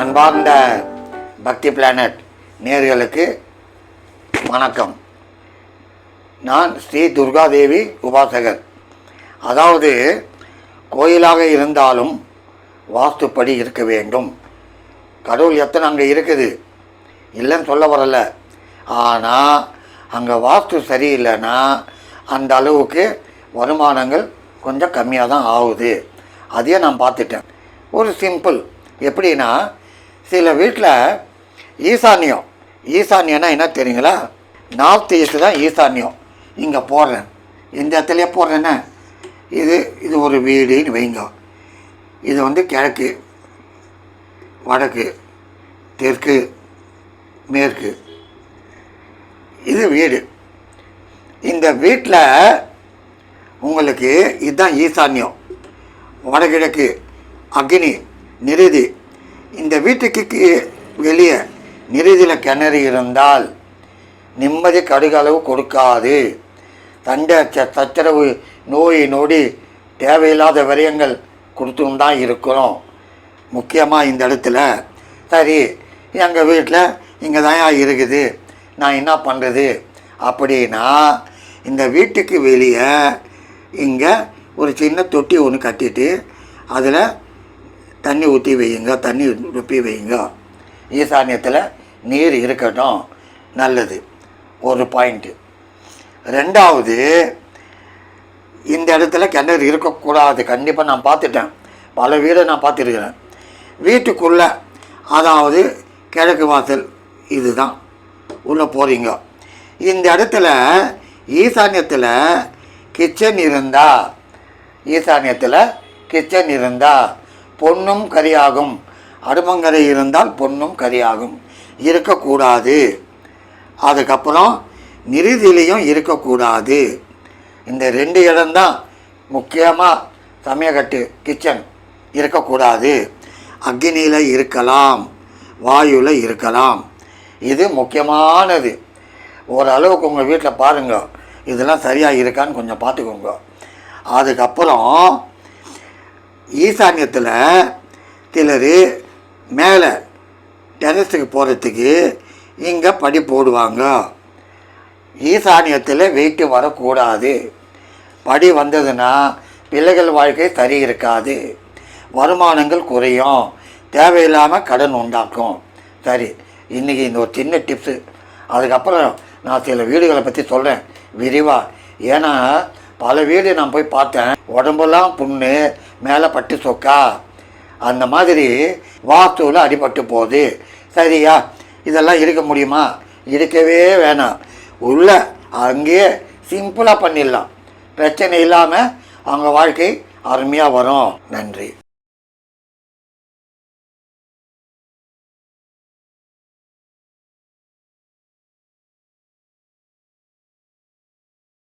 அன்பார்ந்த பக்தி பிளானட் நேர்களுக்கு வணக்கம். நான் ஸ்ரீ துர்காதேவி உபாசகர். அதாவது கோயிலாக இருந்தாலும் வாஸ்துப்படி இருக்க வேண்டும். கடவுள் எத்தனை அங்கே இருக்குது? இல்லைன்னு சொல்ல வரல. ஆனால் அங்கே வாஸ்து சரியில்லைன்னா அந்த அளவுக்கு வருமானங்கள் கொஞ்சம் கம்மியாக தான் ஆகுது. அதையே நான் பார்த்துட்டேன். ஒரு சிம்பிள். எப்படின்னா சில வீட்டில் ஈசான்யம். ஈசான்யம்னா என்ன தெரியுங்களா? நார்த் ஈஸ்ட் தான் ஈசான்யம். இங்கே போடுறேன். இந்த இடத்துலையே போடுறேன்னா இது இது ஒரு வீடுன்னு வைங்க. இது வந்து கிழக்கு வடக்கு தெற்கு மேற்கு. இது வீடு. இந்த வீட்டில் உங்களுக்கு இதுதான் ஈசான்யம். வடகிழக்கு அக்னி நிருதி இந்த வீட்டுக்கு வெளியே நிறுதியில் கிணறு இருந்தால் நிம்மதி கடுகளவு கொடுக்காது. சண்டை ச- சச்சரவு நோய் நொடி தேவையில்லாத விரயங்கள் கொடுத்துன்னு தான் இருக்கிறோம். முக்கியமாக இந்த இடத்துல சரி எங்கள் வீட்டில் இங்கே தான் இருக்குது நான் என்ன பண்ணுறது அப்படின்னா இந்த வீட்டுக்கு வெளியே இங்கே ஒரு சின்ன தொட்டி ஒன்று கட்டிட்டு அதில் தண்ணி ஊற்றி வையுங்க தண்ணி ருப்பி வையுங்க. ஈசானியத்தில் நீர் இருக்கட்டும் நல்லது. ஒரு பாயிண்ட்டு ரெண்டாவது இந்த இடத்துல கிணறு இருக்கக்கூடாது. கண்டிப்பாக நான் பார்த்துட்டேன். பல வீடை நான் பார்த்துருக்குறேன். வீட்டுக்குள்ளே அதாவது கிழக்கு வாசல் இதுதான். உள்ளே போகிறீங்க இந்த இடத்துல ஈசான்யத்தில் கிச்சன் இருந்தால் ஈசான்யத்தில் கிச்சன் இருந்தால் பொன்னும் கரியாகும். அடுமங்கரை இருந்தால் பொன்னும் கரியாகும். இருக்கக்கூடாது. அதுக்கப்புறம் நிறுதிலையும் இருக்கக்கூடாது. இந்த ரெண்டு இடம்தான் முக்கியமாக சமயக்கட்டு கிச்சன் இருக்கக்கூடாது. அக்னியில் இருக்கலாம். வாயுவில் இருக்கலாம். இது முக்கியமானது. ஓரளவுக்கு உங்கள் வீட்டில் பாருங்கள் இதெல்லாம் சரியாக இருக்கான்னு கொஞ்சம் பார்த்துக்கோங்க. அதுக்கப்புறம் ஈசான்யத்தில் சிலர் மேலே டெரஸுக்கு போகிறதுக்கு இங்கே படி போடுவாங்க. ஈசானியத்தில் வெயிட்டு வரக்கூடாது. படி வந்ததுன்னா பிள்ளைகள் வாழ்க்கை சரி இருக்காது. வருமானங்கள் குறையும். தேவையில்லாமல் கடன் உண்டாக்கும். சரி இன்றைக்கி இந்த ஒரு சின்ன டிப்ஸு அதுக்கப்புறம் நான் சில வீடுகளை பற்றி சொல்கிறேன் விரிவாக ஏன்னா பல வீடு நான் போய் பார்த்தேன். உடம்பெல்லாம் புண்ணு மேலே பட்டு சொக்கா. அந்த மாதிரி வாஸ்துவில் அடிபட்டு போகுது. சரியா? இதெல்லாம் இருக்க முடியுமா? இருக்கவே வேணாம். உள்ள அங்கேயே சிம்பிளாக பண்ணிடலாம். பிரச்சனை இல்லாமல் அவங்க வாழ்க்கை அருமையாக வரும். நன்றி.